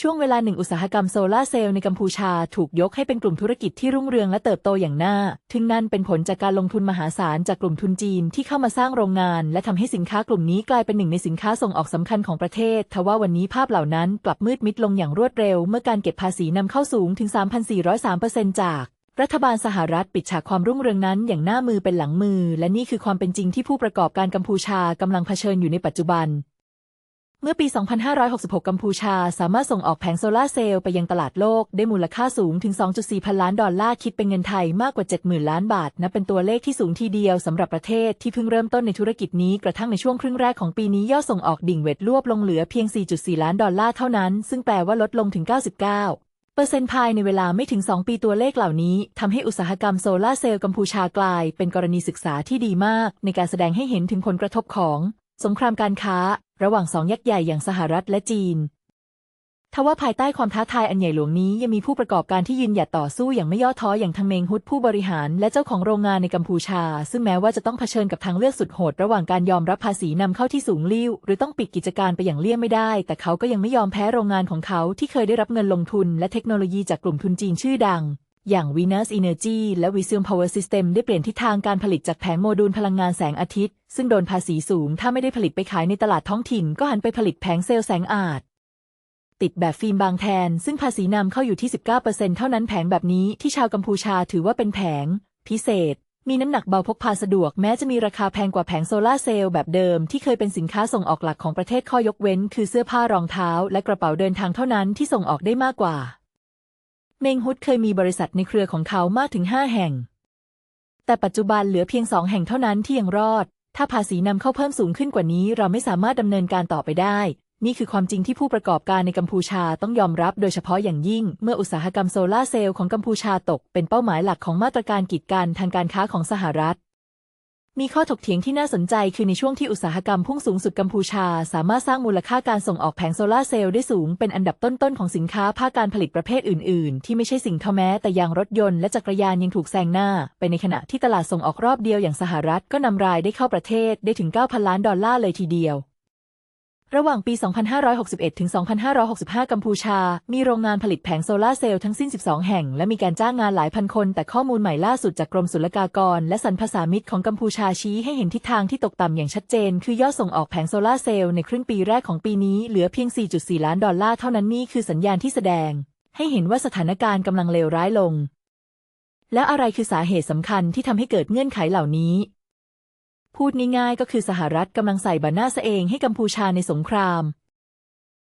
ช่วงเวลาหนึ่งอุตสาหกรรมโซลาร์เซลล์ในกัมพูชาถูกยกให้เป็นกลุ่มธุรกิจที่รุ่งเรืองและเติบโตอย่างน่าทึ่งนั่นเป็นผลจากการลงทุนมหาศาลจากกลุ่มทุนจีนที่เข้ามาสร้างโรงงาน และทำให้สินค้ากลุ่มนี้กลายเป็นหนึ่งในสินค้าส่งออกสำคัญของประเทศ ทว่าวันนี้ภาพเหล่านั้นกลับมืดมิดลงอย่างรวดเร็ว เมื่อการเก็บภาษีนำเข้าสูงถึง 3,403%จากรัฐบาลสหรัฐปิดฉากความรุ่งเรืองนั้นอย่างหน้ามือเป็นหลังมือ และนี่คือความเป็นจริงที่ผู้ประกอบการกัมพูชากำลังเผชิญอยู่ในปัจจุบัน เมื่อปี 2566 กัมพูชาสามารถส่งออกแผงโซลาร์เซลล์ไปยังตลาดโลก ได้มูลค่าสูงถึง 2.4 พันล้านดอลลาร์ คิดเป็นเงินไทยมากกว่า 70,000 ล้านบาท นับเป็นตัวเลขที่สูงทีเดียวสำหรับประเทศที่เพิ่งเริ่มต้นในธุรกิจนี้ กระทั่งในช่วงครึ่งแรกของปีนี้ยอดส่งออกดิ่งเวทรวบลงเหลือเพียง 4.4 ล้านดอลลาร์เท่านั้น ซึ่งแปลว่าลดลงถึง 99เปอร์เซ็นต์ภายในเวลาไม่ถึง 2 ปีตัวเลขเหล่านี้ทำให้อุตสาหกรรมโซลาร์เซลล์กัมพูชากลาย เป็นกรณีศึกษาที่ดีมาก ในการแสดงให้เห็นถึงผลกระทบของ สงครามการค้า ระหว่างสองยักษ์ใหญ่อย่างสหรัฐและจีนทว่าภายใต้ความท้าทายอันใหญ่หลวงนี้ยังมีผู้ประกอบการที่ยืนหยัดต่อสู้อย่างไม่ย่อท้ออย่างทังเมงฮุดผู้บริหารและเจ้าของโรงงานในกัมพูชา ซึ่งแม้ว่าจะต้องเผชิญกับทางเลือกสุดโหด ระหว่างการยอมรับภาษีนำเข้าที่สูงลิ่วหรือต้องปิดกิจการไปอย่างเลี่ยงไม่ได้ แต่เขาก็ยังไม่ยอมแพ้โรงงานของเขาที่เคยได้รับเงินลงทุนและเทคโนโลยีจากกลุ่มทุนจีนชื่อดัง อย่าง Venus Energy และ Visium Power System ได้เปลี่ยนทิศทางการผลิตจากแผงโมดูลพลังงานแสงอาทิตย์ ซึ่งโดนภาษีสูง ถ้าไม่ได้ผลิตไปขายในตลาดท้องถิ่น ก็หันไปผลิตแผงเซลล์แสงอาจติดแบบฟิล์มบางแทน ซึ่งภาษีนำเข้าอยู่ที่ 19%เท่านั้นแผงแบบนี้ที่ชาวกัมพูชาถือว่าเป็นแผง พิเศษ มีน้ำหนักเบาพกพาสะดวกแม้จะมีราคาแพงกว่าแผงโซลาร์เซลล์แบบเดิมที่เคยเป็นสินค้าส่งออกหลักของประเทศข้อยกเว้น คือเสื้อผ้ารองเท้า และกระเป๋าเดินทางเท่านั้นที่ส่งออกได้มากกว่า เมงฮุดเคยมีบริษัทในเครือของเขามากถึง5แห่ง แต่ปัจจุบันเหลือเพียงสองแห่งเท่านั้นที่ยังรอด ถ้าภาษีนำเข้าเพิ่มสูงขึ้นกว่านี้ เราไม่สามารถดำเนินการต่อไปได้ นี่คือความจริงที่ผู้ประกอบการในกัมพูชาต้องยอมรับ โดยเฉพาะอย่างยิ่ง เมื่ออุตสาหกรรมโซลาร์เซลล์ของกัมพูชาตก เป็นเป้าหมายหลักของมาตรการกีดกันทางการค้าของสหรัฐ มีข้อถกเถียงที่น่าสนใจคือในช่วงที่อุตสาหกรรมพุ่งสูงสุดกัมพูชา สามารถสร้างมูลค่าการส่งออกแผงโซลาร์เซลล์ได้สูงเป็นอันดับต้นๆของสินค้าภาคการผลิตประเภทอื่นๆ ที่ไม่ใช่สิ่งเท่าแม้ แต่ยางรถยนต์และจักรยานยังถูกแซงหน้า ไปในขณะที่ตลาดส่งออกรอบเดียวอย่างสหรัฐก็นำรายได้เข้าประเทศได้ถึง 9,000 ล้านดอลลาร์เลยทีเดียว ระหว่างปี 2561 ถึง 2565 กัมพูชา มีโรงงานผลิตแผงโซลาร์เซลล์ทั้งสิ้น 12 แห่ง และมีการจ้างงานหลายพันคน แต่ข้อมูลใหม่ล่าสุดจากกรมศุลกากร และสรรพสามิตของกัมพูชาชี้ให้เห็นทิศทางที่ตกต่ำอย่างชัดเจน คือยอดส่งออกแผงโซลาร์เซลล์ในครึ่งปีแรกของปีนี้เหลือเพียง 4.4 ล้านดอลลาร์เท่านั้นนี่คือสัญญาณที่แสดง ให้เห็นว่าสถานการณ์กำลังเลวร้ายลง แล้วอะไรคือสาเหตุสำคัญที่ทำให้เกิดเงื่อนไขเหล่านี้ พูดง่ายๆก็คือสหรัฐกำลังใส่บาหน้าซะเองให้กัมพูชาในสงคราม